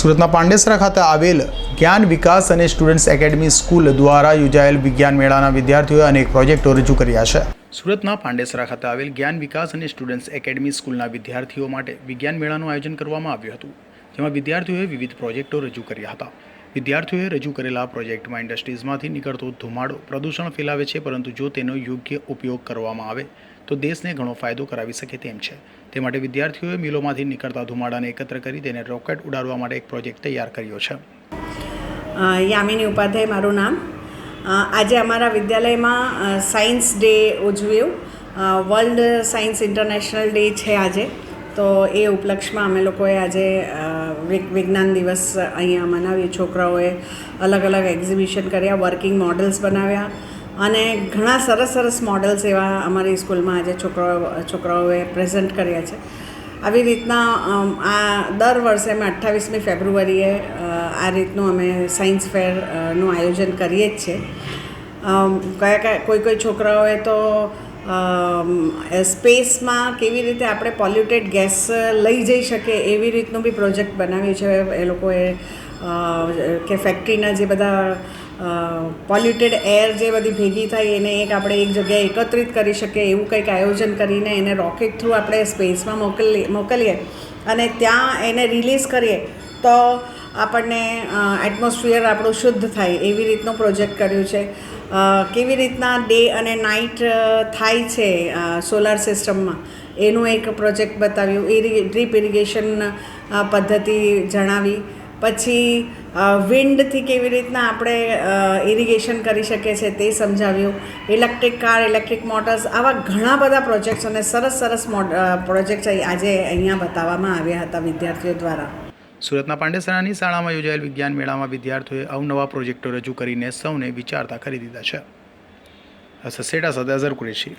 સુરતના પાંડેસરા ખાતે આવેલ જ્ઞાન વિકાસ અને સ્ટુડન્ટ્સ એકેડમી સ્કૂલ દ્વારા યોજાયેલ વિજ્ઞાન મેળાના વિદ્યાર્થીઓએ અનેક પ્રોજેક્ટો રજૂ કર્યા છે. સુરતના પાંડેસરા ખાતે આવેલ જ્ઞાન વિકાસ અને સ્ટુડન્ટ્સ એકેડમી સ્કૂલના વિદ્યાર્થીઓ માટે વિજ્ઞાન મેળાનું આયોજન કરવામાં આવ્યું હતું. જેમાં વિદ્યાર્થીઓએ વિવિધ પ્રોજેક્ટો રજૂ કર્યા હતા. વિદ્યાર્થીઓએ રજૂ કરેલા પ્રોજેક્ટમાં ઇન્ડસ્ટ્રીઝમાંથી નીકળતો ધુમાડો પ્રદૂષણ ફેલાવે છે, પરંતુ જો તેનો યોગ્ય ઉપયોગ કરવામાં આવે તો દેશને ઘણો ફાયદો કરાવી શકે તેમ છે. તે માટે વિદ્યાર્થીઓએ મિલોમાંથી નીકળતા ધુમાડાને એકત્ર કરી તેને રોકેટ ઉડાડવા માટે એક પ્રોજેક્ટ તૈયાર કર્યો છે. યામિની ઉપાધ્યાય, મારું નામ. આજે અમારા વિદ્યાલયમાં સાયન્સ ડે ઉજવ્યું. વર્લ્ડ સાયન્સ ઇન્ટરનેશનલ ડે છે આજે. તો એ ઉપલક્ષમાં અમે લોકોએ આજે વિજ્ઞાન દિવસ અહીંયા મનાવ્યું છોકરાઓએ અલગ અલગ એક્ઝિબિશન કર્યા, વર્કિંગ મોડલ્સ બનાવ્યા. અને ઘણા સરસ સરસ મોડલ્સ એવા અમારી સ્કૂલમાં આજે છોકરાઓ, છોકરાઓએ પ્રેઝન્ટ કર્યા છે. આવી રીતના આ દર વર્ષે અમે અઠ્ઠાવીસમી ફેબ્રુઆરીએ આ રીતનું અમે સાયન્સ ફેરનું આયોજન કરીએ જ છે કયા કયા, કોઈ કોઈ છોકરાઓએ તો સ્પેસમાં કેવી રીતે આપણે પોલ્યુટેડ ગેસ લઈ જઈ શકીએ એવી રીતનું બી પ્રોજેક્ટ બનાવ્યું છે. એ લોકોએ કે ફેક્ટરીના જે બધા પોલ્યુટેડ એર જે બધી ભેગી થાય એને એક આપણે એક જગ્યાએ એકત્રિત કરી શકીએ, એવું કંઈક આયોજન કરીને એને રોકેટ થ્રુ આપણે સ્પેસમાં મોકલીએ મોકલીએ અને ત્યાં એને રિલીઝ કરીએ તો આપણને એટમોસ્ફિયર આપણું શુદ્ધ થાય એવી રીતનો પ્રોજેક્ટ કર્યું છે. કેવી રીતના ડે અને નાઇટ થાય છે સોલાર સિસ્ટમમાં એનું એક પ્રોજેક્ટ બતાવ્યું. એ ડ્રીપ ઇરિગેશન પદ્ધતિ જણાવી. પછી વિન્ડથી કેવી રીતના આપણે ઇરિગેશન કરી શકીએ છીએ તે સમજાવ્યું. ઇલેક્ટ્રિક કાર ઇલેક્ટ્રિક મોટર્સ આવા ઘણા બધા પ્રોજેક્ટ્સ અને સરસ સરસ પ્રોજેક્ટ્સ આજે અહીંયા બતાવવામાં આવ્યા હતા વિદ્યાર્થીઓ દ્વારા. સુરતના પાંડેસરાની શાળામાં યોજાયેલ વિજ્ઞાન મેળામાં વિદ્યાર્થીઓએ અવનવા પ્રોજેક્ટો રજૂ કરીને સૌને વિચારતા કરી દીધા છે. સસેડા સદાઝર કુરેશી.